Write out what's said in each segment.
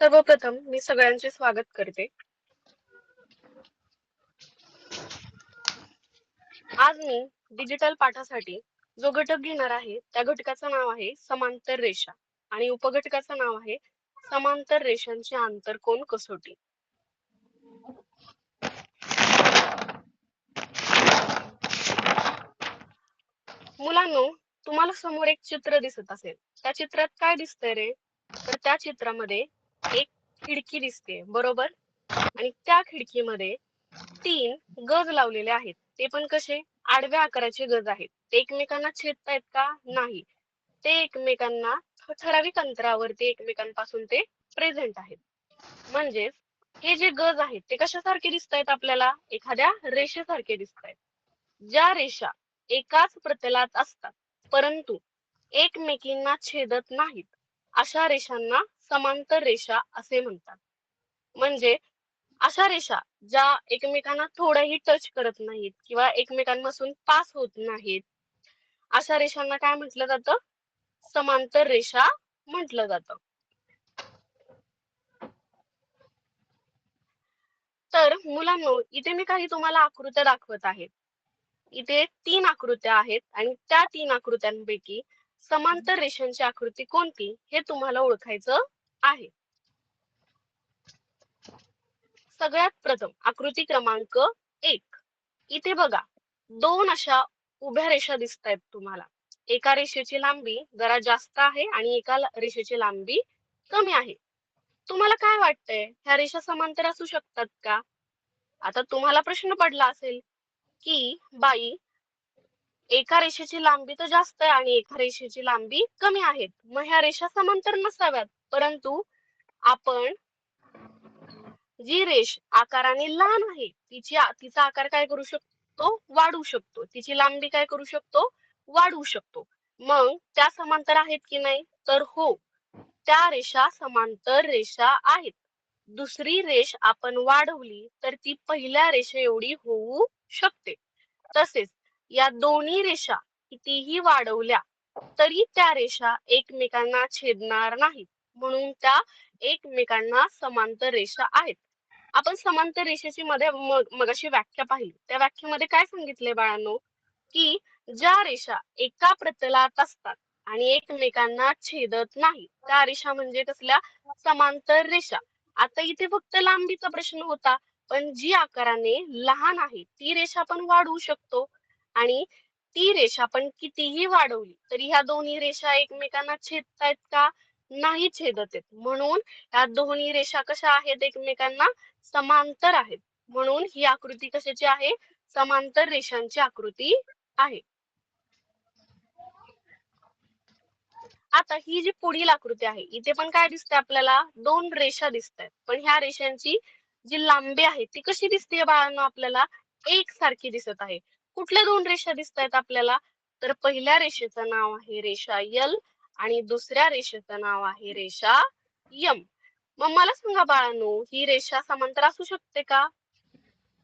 सर्वप्रथम मी सगळ्यांचे स्वागत करते. आज मी डिजिटल पाठासाठी जो घटक घेणार आहे त्या घटकाचं नाव आहे समांतर रेषा आणि उपघटकाचं नाव आहे समांतर रेषांची आंतरकोन कसोटी. मुलांनो तुम्हाला समोर एक चित्र दिसत असेल. त्या चित्रात काय दिसतंय रे? तर त्या चित्रामध्ये एक खिडकी दिसते बरोबर? आणि त्या खिडकीमध्ये तीन गज लावलेले आहेत. ते पण कसे? आडव्या आकाराचे गज आहेत. ते एकमेकांना छेदतायत का? नाही. ते एकमेकांना ठराविक अंतरावरती एकमेकांपासून ते प्रेझेंट आहेत. म्हणजेच हे जे गज आहेत ते कशासारखे दिसत आहेत आपल्याला? एखाद्या रेषेसारखे दिसत आहेत ज्या रेषा एकाच प्रतलात असतात परंतु एकमेकींना छेदत नाहीत अशा रेषांना समांतर रेषा असे म्हणतात. म्हणजे अशा रेषा ज्या एकमेकांना थोडंही टच करत नाहीत किंवा एकमेकांपासून पास होत नाहीत. अशा रेषांना काय म्हटलं जातं? समांतर रेषा म्हटलं जातं. तर मुलांनो इथे मी काही तुम्हाला आकृत्या दाखवत आहे. इथे तीन आकृत्या आहेत आणि त्या तीन आकृत्यांपैकी समांतर रेषांची आकृती कोणती हे तुम्हाला ओळखायचं आहे. सगळ्यात प्रथम आकृती क्रमांक एक. इथे बघा दोन अशा उभ्या रेषा दिसत आहेत तुम्हाला. एका रेषेची लांबी जरा जास्त आहे आणि एका रेषेची लांबी कमी आहे. तुम्हाला काय वाटतंय? ह्या रेषा समांतर असू शकतात का? आता तुम्हाला प्रश्न पडला असेल की बाई एका रेषेची लांबी तर जास्त आहे आणि एका रेषेची लांबी कमी आहेत. मग ह्या रेषा समांतर नसाव्यात. परंतु आपण जी रेष आकाराने लहान आहे तिची तिचा आकार काय करू शकतो? वाढू शकतो. तिची लांबी काय करू शकतो? वाढवू शकतो. मग त्या समांतर आहेत की नाही? तर हो त्या रेषा समांतर रेषा आहेत. दुसरी रेष आपण वाढवली तर ती पहिल्या रेषे एवढी होऊ शकते. तसेच या दोन्ही रेषा कितीही वाढवल्या तरी त्या रेषा एकमेकांना छेदणार नाहीत. म्हणून त्या एकमेकांना समांतर रेषा आहेत. आपण समांतर रेषेची मध्ये मग मगाशी व्याख्या पाहिली. त्या व्याख्येमध्ये काय सांगितले बाळांनो? की ज्या रेषा एका प्रतलात असतात आणि एकमेकांना छेदत नाही त्या रेषा म्हणजे कसल्या? समांतर रेषा. आता इथे फक्त लांबीचा प्रश्न होता पण जी आकाराने लहान आहे ती रेषा आपण वाढवू शकतो. आणि ती रेषा आपण कितीही वाढवली तरी ह्या दोन्ही रेषा एकमेकांना छेदतायत का? नाही छेदत आहेत. म्हणून या दोन्ही रेषा कशा आहेत एकमेकांना? समांतर आहेत. म्हणून ही आकृती कशाची आहे? समांतर रेषांची आकृती आहे. आता ही जी पुढील आकृती आहे इथे पण काय दिसते आपल्याला? दोन रेषा दिसत आहेत पण ह्या रेषांची जी लांबी आहे ती कशी दिसते बाळांना आपल्याला? एक सारखी दिसत आहे. कुठल्या दोन रेषा दिसत आहेत आपल्याला? तर पहिल्या रेषेचं नाव आहे रेषा यल आणि दुसऱ्या रेषेचं नाव आहे रेषा यम. मग मला सांगा बाळांनो ही रेषा समांतर असू शकते का?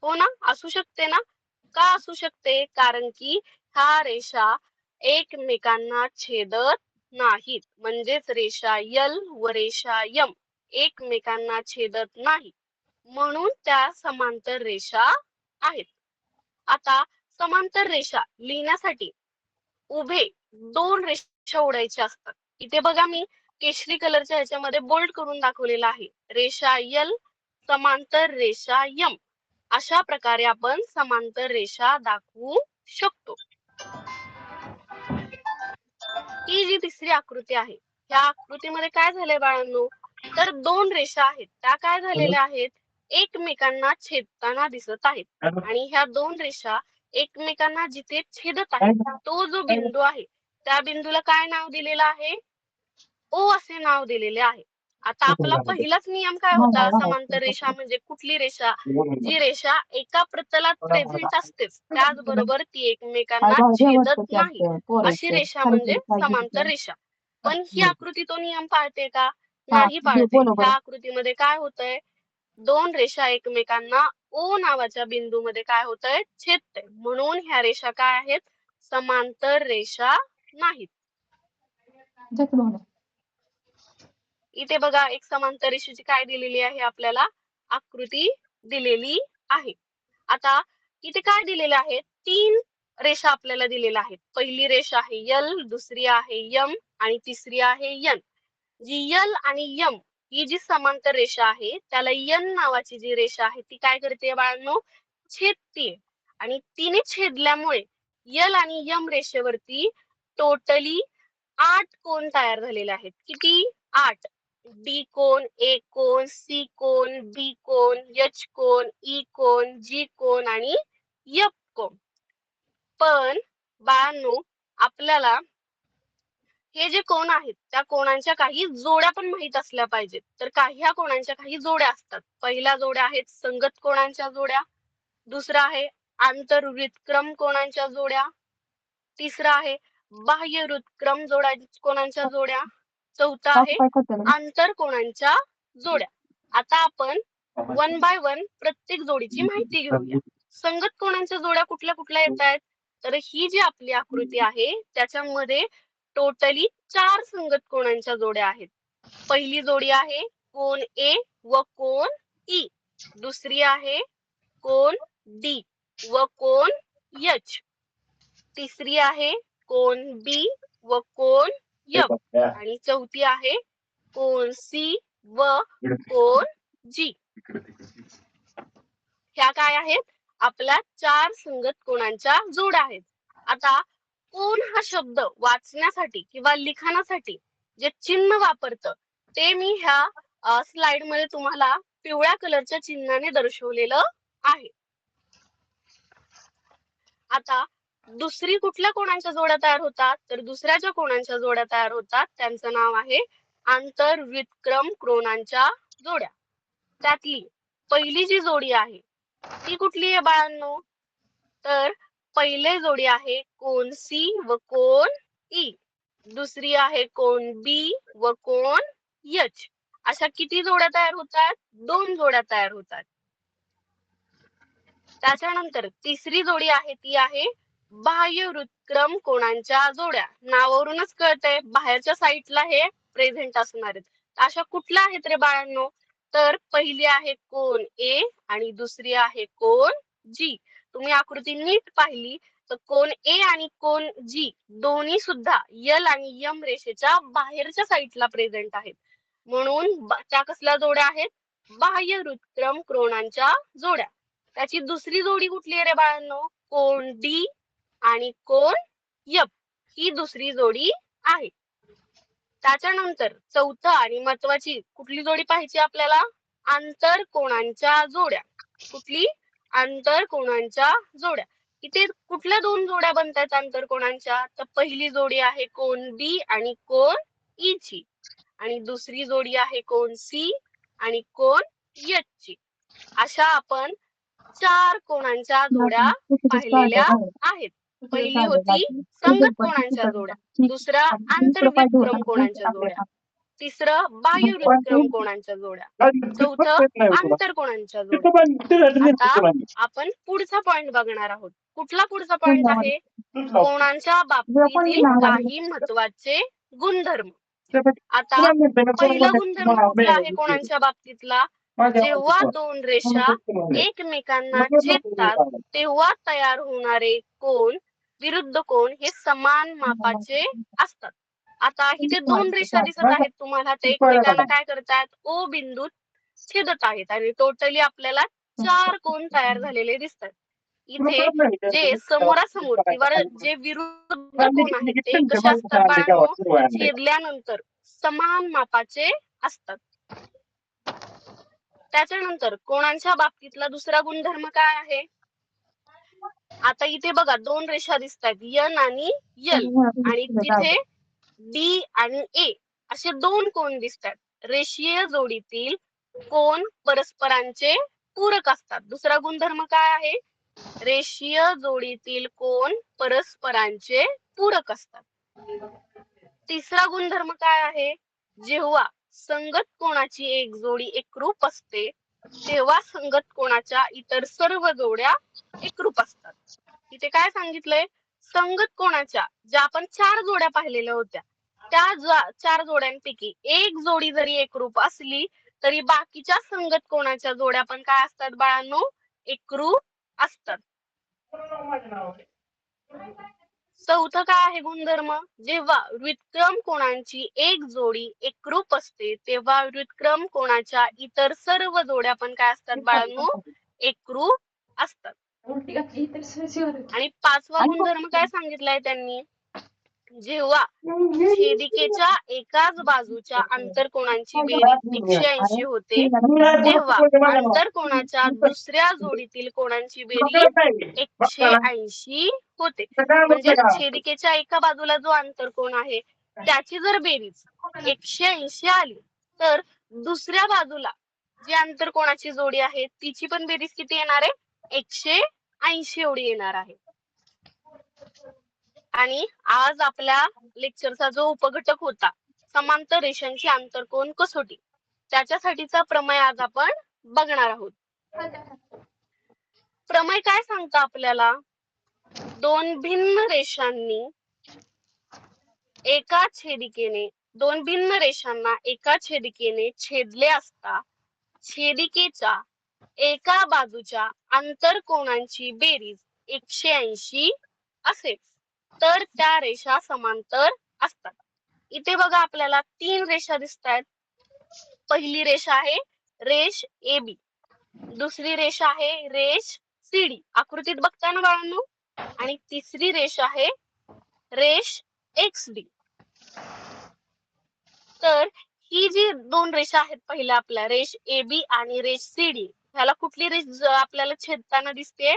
हो ना असू शकते ना? का असू शकते? कारण की ह्या रेषा एकमेकांना छेदत नाहीत. म्हणजेच रेषा यल व रेषा यम एकमेकांना छेदत नाही म्हणून त्या समांतर रेषा आहेत. आता समांतर रेषा लिहिण्यासाठी उभे दोन रेषा ओढायच्या असतात. इथे बघा मी केशरी कलरच्या ह्याच्यामध्ये बोल्ड करून दाखवलेला आहे. रेषा यल समांतर रेषा यम अशा प्रकारे आपण समांतर रेषा दाखवू शकतो. ही जी तिसरी आकृती आहे ह्या आकृतीमध्ये काय झालंय बाळांनो? तर दोन रेषा आहेत. त्या काय झालेल्या आहेत? एकमेकांना छेदताना दिसत आहेत. आणि ह्या दोन रेषा एकमेकांना जिथे छेदत आहेत. तो जो बिंदू आहे त्या बिंदूला काय नाव दिलेलं आहे? ओ असे नाव दिलेले आहे. आता आपला पहिलाच नियम काय होता? समांतर रेषा म्हणजे कुठली रेषा? जी रेषा एका प्रतलात प्रेझेंट असतेच. त्याचबरोबर ती एकमेकांना छेदत नाही. अशी रेषा म्हणजे समांतर रेषा. पण ही आकृती तो नियम पाळते का? नाही पाळते. त्या आकृतीमध्ये काय होतंय? दोन रेषा एकमेकांना ओ नावाच्या बिंदूमध्ये काय होतंय? छेदतंय म्हणून ह्या रेषा काय आहेत? समांतर रेषा नाहीत. इथे बघा एक समांतर रेषेची काय दिलेली आहे? आपल्याला आकृती दिलेली आहे. आता इथे काय दिलेलं आहे? तीन रेषा आपल्याला दिलेल्या आहेत. पहिली रेषा आहे यल दुसरी आहे यम आणि तिसरी आहे यन जी यल आणि यम ही जी समांतर रेषा आहे त्याला यन नावाची जी रेषा आहे ती काय करते बाळांनो? छेदते. आणि तिने छेदल्यामुळे यल आणि यम रेषेवरती टोटली आठ कोण तयार झालेले आहेत. किती? आठ. डी कोण ए कोण सी कोण बी कोण एच कोण ई कोण जी कोण आणि यप कोण पण बाळांनो आपल्याला हे जे कोण आहेत त्या कोणांच्या काही जोड्या पण माहीत असल्या पाहिजेत. तर काही ह्या कोणांच्या काही जोड्या असतात? पहिल्या जोड्या आहेत संगत कोणांच्या जोड्या दुसरा आहे आंतरवृत्क्रम कोणांच्या जोड्या तिसरा आहे बाह्य वृत्क्रम जोड्या कोणांच्या जोड्या चौथा आहे आंतर कोणांच्या जोड्या. आता आपण वन बाय वन प्रत्येक जोडीची माहिती घेऊया. संगत कोणांच्या जोड्या कुठल्या कुठल्या येत आहेत? तर ही जी आपली आकृती आहे त्याच्यामध्ये टोटली चार संगत कोणांच्या जोड्या आहेत? पहिली जोडी आहे कोण ए व कोण ई दुसरी आहे कोण डी व कोण एच तिसरी आहे कोण बी व कोण एफ आणि चौथी आहे कोण सी व कोण जी ह्या काय आहेत? आपल्या चार संगत कोणांच्या जोड्या आहेत. आता कोण हा शब्द वाचण्यासाठी किंवा लिखाणासाठी जे चिन्ह वापरतं ते मी ह्या स्लाइडमध्ये तुम्हाला पिवळ्या कलरच्या चिन्हाने दर्शवलेलं आहे. आता दुसरी कुठल्या कोणांच्या जोड्या तयार होतात? तर दुसऱ्याच्या कोणांच्या जोड्या तयार होतात? त्यांचं नाव आहे आंतर विक्रम क्रोणांच्या जोड्या. त्यातली पहिली जी जोडी आहे ती कुठली आहे बाळांनो? तर पहिले जोडी आहे कोण सी व कोण ई. दुसरी आहे कोण बी व कोण यच. अशा किती जोड्या तयार होतात? दोन जोड्या तयार होतात. त्याच्यानंतर तिसरी जोडी आहे ती आहे बाह्य वृत्क्रम कोणांच्या जोड्या. नावावरूनच कळतंय बाहेरच्या साईडला हे प्रेझेंट असणार आहेत अशा कुठल्या आहेत रे बाळांनो? तर पहिली आहे कोण ए आणि दुसरी आहे कोण जी. तुम्ही आकृती नीट पाहिली तर कोण ए आणि कोण जी दोन्ही सुद्धा यल आणि यम रेषेच्या बाहेरच्या साईडला प्रेझेंट आहेत. म्हणून त्या कसल्या जोड्या आहेत? बाह्य वृत्क्रम क्रोणांच्या जोड्या. त्याची दुसरी जोडी कुठली आहे रे बाळांनो? कोण डी आणि कोण यप ही दुसरी जोडी आहे. त्याच्यानंतर चौथं आणि महत्वाची कुठली जोडी पाहिजे आपल्याला? आंतर कोणांच्या जोड्या. कुठली? आंतर कोणांच्या जोड्या? इथे कुठल्या दोन जोड्या बनतात आंतर कोणांच्या? तर पहिली जोडी आहे कोण बी आणि कोण ई ची आणि दुसरी जोडी आहे कोण सी आणि कोण एच ची अशा आपण चार कोणांच्या जोड्या पाहिलेल्या आहेत. पहिली होती संगत कोणांच्या जोड्या. दुसरा आंतरविक्रम कोणांच्या जोड्या. तिसरं बाह्य विक्रम कोणांच्या जोड्या? चौथं आंतर कोणांच्या जोड्या? आता आपण पुढचा पॉइंट बघणार आहोत. कुठला पुढचा पॉइंट आहे? कोणांच्या बाबतीतील काही महत्त्वाचे गुणधर्म. आता पहिला गुणधर्म कुठला आहे कोणांच्या बाबतीतला? जेव्हा दोन रेषा एकमेकांना छेदतात तेव्हा तयार होणारे कोण विरुद्ध कोण हे समान मापाचे असतात. आता इथे दोन रेषा दिसत आहेत तुम्हाला ते एकमेकांना काय करतात? ओ बिंदूत छेदत आहेत आणि टोटली आपल्याला चार कोण तयार झालेले दिसतात. इथे जे समोरासमोर किंवा जे विरुद्ध कोण आहेत ते असतात बाळांनो? छेदल्यानंतर समान मापाचे असतात. त्याच्यानंतर कोणांच्या बाबतीतला दुसरा गुणधर्म काय आहे? आता इथे बघा दोन रेषा दिसतात. यन आणि यल. आणि तिथे डी आणि ए असे दोन कोण दिसतात? रेषीय जोडीतील कोण परस्परांचे पूरक असतात? दुसरा गुणधर्म काय आहे? रेषीय जोडीतील कोण परस्परांचे पूरक असतात? तिसरा गुणधर्म काय आहे? जेव्हा संगत कोणाची एक जोडी एकरूप असते तेव्हा संगत कोणाच्या इतर सर्व जोड्या एकरूप असतात. इथे काय सांगितलंय? संगत कोणाच्या? ज्या आपण चार जोड्या पाहिलेल्या होत्या. त्या चार जोड्यांपैकी एक जोडी जरी एकरूप असली तरी बाकीच्या संगत कोणाच्या जोड्या पण काय असतात बाळांनो? एकरूप असतात. चौथं काय आहे गुणधर्म? जेव्हा व्युत्क्रम कोणांची एक जोडी एकरूप असते तेव्हा व्युत्क्रम कोणाच्या इतर सर्व जोड्या पण काय असतात बाळांनो? एकरूप असतात. आणि पाचवा गुणधर्म काय सांगितलाय त्यांनी? जेव्हा छेदिकेच्या एकाच बाजूच्या आंतरकोणांची बेरीज एकशे ऐंशी होते तेव्हा आंतरकोणाच्या दुसऱ्या जोडीतील कोणांची बेरीज एकशे ऐंशी होते. म्हणजे छेदिकेच्या एका बाजूला जो आंतरकोण आहे त्याची जर बेरीज एकशे ऐंशी आली तर दुसऱ्या बाजूला जी आंतरकोणाची जोडी आहे तिची पण बेरीज किती येणार आहे? एकशे ऐंशी एवढी येणार आहे. आणि आज आपल्या लेक्चरचा जो उपघटक होता समांतर रेषांची आंतरकोन कसोटी त्याच्यासाठीचा प्रमेय आज आपण बघणार आहोत. प्रमेय काय सांगता आपल्याला? दोन भिन्न रेषांनी एका छेदिकेने दोन भिन्न रेषांना एका छेदिकेने छेदले असता छेदिकेचा एका बाजूच्या आंतरकोणांची बेरीज एकशे ऐंशी असेल. तर त्या रेषा समांतर असतात. इथे बघा आपल्याला तीन रेषा दिसत आहेत पहिली रेषा आहे रेष ए बी. दुसरी रेषा आहे रेष सी डी. आकृतीत बघताय ना बाळांनो? आणि तिसरी रेष आहे रेष एक्स डी. तर ही जी दोन रेषा आहेत पहिल्या आपल्या रेष ए बी आणि रेष सी डी ह्याला कुठली रेष आपल्याला छेदताना दिसते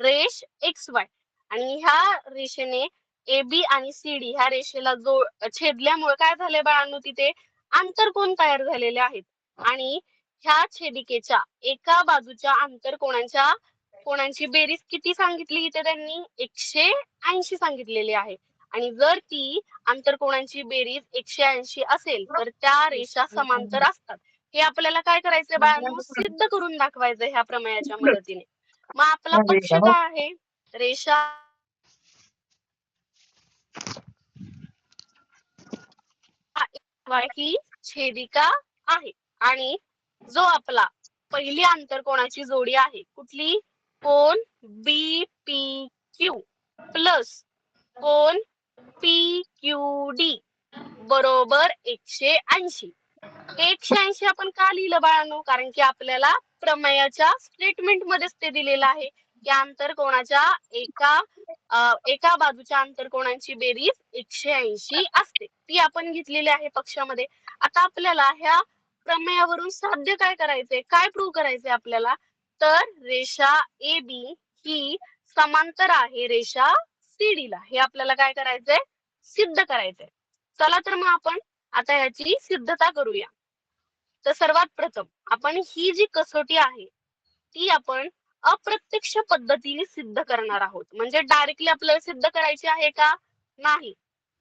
रेष एक्स वाय आणि ह्या रेषेने ए बी आणि सी डी ह्या रेषेला जो छेदल्यामुळे काय झालंय बाळांनो तिथे? आंतरकोन तयार झालेले आहेत. आणि ह्या छेदिकेच्या एका बाजूच्या आंतरकोणांच्या कोणांची बेरीज किती सांगितली इथे त्यांनी? एकशे ऐंशी सांगितलेली आहे. आणि जर ती आंतरकोणांची बेरीज एकशे ऐंशी असेल तर त्या रेषा समांतर असतात. हे आपल्याला काय करायचंय बाळांनो सिद्ध करून दाखवायचं ह्या प्रमेयाच्या मदतीने. मग आपला पक्ष काय आहे रेषा ही छेदिका आहे. आणि जो आपला पहिली आंतरकोणाची जोडी आहे? कुठली? कोण बी पी क्यू प्लस कोण पी क्यू डी बरोबर एकशे ऐंशी. एकशे ऐंशी आपण का लिहिलं बाळांनो? कारण की आपल्याला प्रमेयाच्या स्टेटमेंट मध्येच ते दिलेलं आहे. की आंतरकोणाच्या एका एका बाजूच्या आंतरकोणांची बेरीज एकशे ऐंशी असते. ती आपण घेतलेली आहे पक्षामध्ये. आता आपल्याला ह्या प्रमेयावरून साध्य काय करायचंय? काय प्रूव्ह करायचंय आपल्याला? तर रेषा ए बी ही समांतर आहे. रेषा सी ला. हे आपल्याला काय करायचंय? सिद्ध करायचंय. चला तर मग आपण आता ह्याची सिद्धता करूया. तर सर्वात प्रथम आपण ही जी कसोटी आहे ती आपण अप्रत्यक्ष पद्धतीने सिद्ध करणार आहोत. म्हणजे डायरेक्टली आपल्याला सिद्ध करायची आहे का? नाही.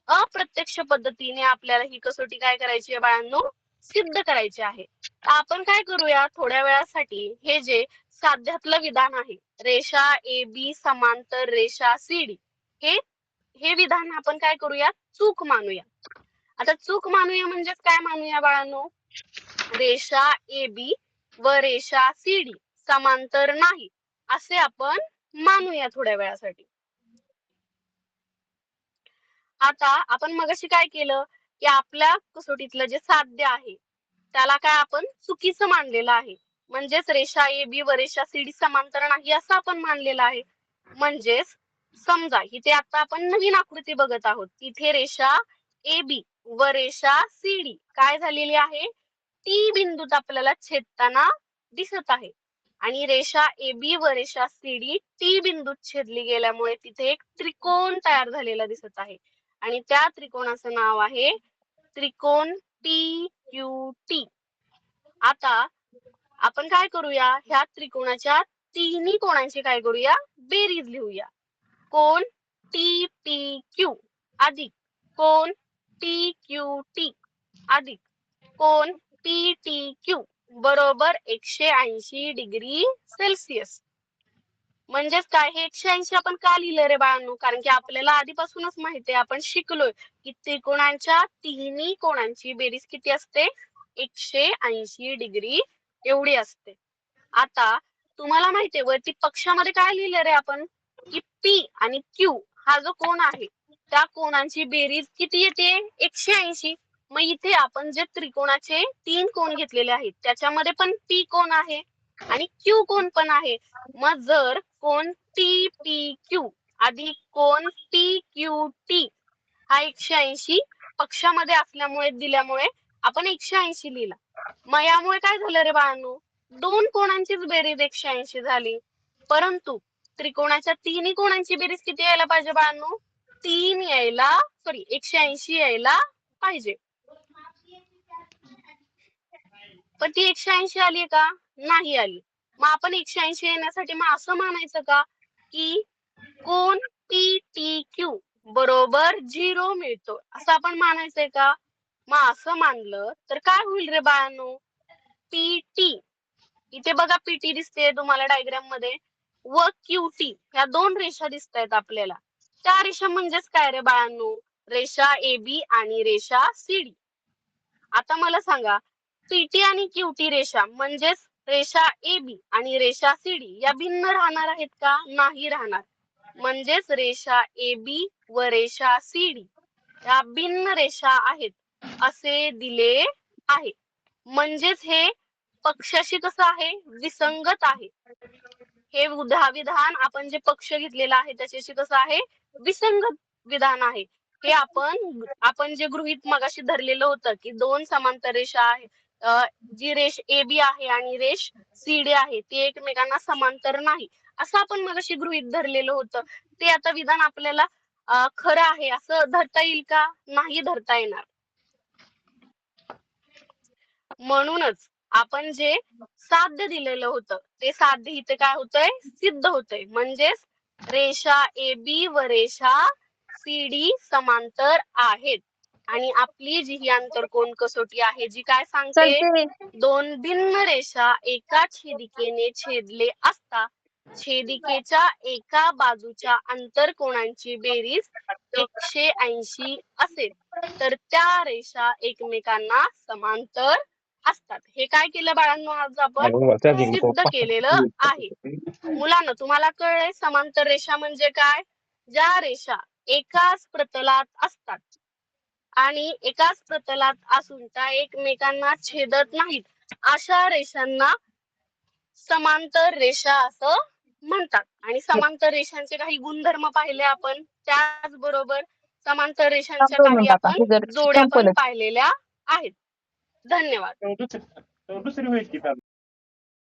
अप्रत्यक्ष पद्धतीने आपल्याला ही कसोटी काय करायची आहे बाळांनो? सिद्ध करायची आहे. तर आपण काय करूया? थोड्या वेळासाठी हे जे साध्यातलं विधान आहे रेषा ए बी समांतर रेषा सी डी हे हे विधान आपण काय करूया? चूक मानूया. आता चूक मानूया म्हणजेच काय मानूया बाळांनो? रेषा ए बी व रेषा सी डी समांतर नाही असे आपण मानूया थोड्या वेळासाठी. आता आपण मगाशी काय केलं? की आपल्या कसोटीतलं जे साध्य आहे त्याला काय आपण चुकीचं मानलेलं आहे. म्हणजेच रेषा ए बी व रेषा सी डी समांतर नाही असं आपण मानलेलं आहे. म्हणजेच समजा इथे आता आपण नवीन आकृती बघत आहोत. तिथे रेषा ए बी व रेषा सी डी काय झालेली आहे? टी बिंदूत आपल्याला छेदताना दिसत आहे. आणि रेषा ए बी व रेषा सी डी टी बिंदूत छेदली गेल्यामुळे तिथे एक त्रिकोण तयार झालेला दिसत आहे. आणि त्या त्रिकोणाचं नाव आहे त्रिकोण टी क्यू टी आता आपण काय करूया? ह्या त्रिकोणाच्या तिन्ही कोणांची काय करूया? बेरीज लिहूया. कोण? टी पी क्यू अधिक. कोण? टी क्यू टी अधिक. कोण? पी टी क्यू बरोबर एकशे ऐंशी डिग्री सेल्सिअस. म्हणजेच काय? हे एकशे ऐंशी आपण का लिहिलं रे बाळांनो? कारण की आपल्याला आधीपासूनच माहिती आहे आपण शिकलोय की त्रिकोणांच्या तिन्ही कोणांची बेरीज किती असते? एकशे ऐंशी डिग्री एवढी असते. आता तुम्हाला माहितीये वरती पक्षामध्ये काय लिहिलं रे आपण? की पी आणि क्यू हा जो कोण आहे त्या कोणांची बेरीज किती येते? एकशे ऐंशी. मग इथे आपण जे त्रिकोणाचे तीन कोण घेतलेले आहेत त्याच्यामध्ये पण पी कोण आहे आणि क्यू कोण पण आहे. मग जर कोण टी पी क्यू अधिक कोण पी क्यू टी हा एकशे ऐंशी पक्षामध्ये असल्यामुळे दिल्यामुळे आपण एकशे ऐंशी लिहिला. मग यामुळे काय झालं रे बाळांनो? दोन कोणांचीच बेरीज एकशे ऐंशी झाली. परंतु त्रिकोणाच्या तिन्ही कोणांची बेरीज किती यायला पाहिजे बाळांनो? तीन यायला सॉरी एकशे ऐंशी यायला पाहिजे. पण ती एकशे ऐंशी आली का? नाही आली. मग आपण एकशे ऐंशी येण्यासाठी मग असं मानायचं का की कोण पी टी क्यू बरोबर झिरो मिळतो? असं आपण मानायचंय का? मग असं मानलं तर काय होईल रे बाळांनो? पी टी इथे बघा पीटी दिसते तुम्हाला डायग्राममध्ये. व क्यू टी ह्या दोन रेषा दिसत आहेत आपल्याला. त्या रेषा म्हणजेच काय रे बाळांनो? रेषा ए बी आणि रेषा सी डी आता मला सांगा पीटी आणि क्यूटी रेषा म्हणजेच रेषा ए बी आणि रेषा सी डी या भिन्न राहणार आहेत का? नाही राहणार. म्हणजेच रेषा ए बी व रेषा सी डी या भिन्न रेषा आहेत असे दिले आहे. म्हणजेच हे पक्षाशी कसं आहे? विसंगत आहे. हे उदा विधान आपण जे पक्ष घेतलेलं आहे त्याच्याशी कसं आहे? विसंगत विधान आहे. हे आपण आपण जे गृहित मगाशी धरलेलं होतं की दोन समांतर रेषा आहेत जी रेष ए बी आहे आणि रेष सी डी आहे ती एकमेकांना समांतर नाही. असं आपण मगाशी गृहित धरलेलं होतं. ते आता विधान आपल्याला खरं आहे असं धरता येईल का? नाही धरता येणार. म्हणूनच आपण जे साध्य दिलेलं होतं ते साध्य इथे काय होतंय? सिद्ध होतंय. म्हणजेच रेषा ए बी व रेषा सी डी समांतर आहेत. आणि आपली जी ही आंतरकोण कसोटी आहे जी काय सांगते दोन भिन्न रेषा एका छेदिकेने छेदले असता छेदिकेच्या एका बाजूच्या आंतरकोणांची बेरीज एकशे ऐंशी असेल. तर त्या रेषा एकमेकांना समांतर असतात. हे काय केलं बाळांनो आज आपण? सिद्ध केलेलं आहे. मुलांना तुम्हाला कळलंय समांतर रेषा म्हणजे काय? ज्या रेषा एकाच प्रतलात असतात. आणि एकाच प्रतलात असून त्या एकमेकांना छेदत नाहीत. अशा रेषांना समांतर रेषा असं म्हणतात. आणि समांतर रेषांचे काही गुणधर्म पाहिले आपण त्याचबरोबर समांतर रेषांच्या काही आपण जोड्या पण. पाहिलेल्या आहेत. धन्यवाद.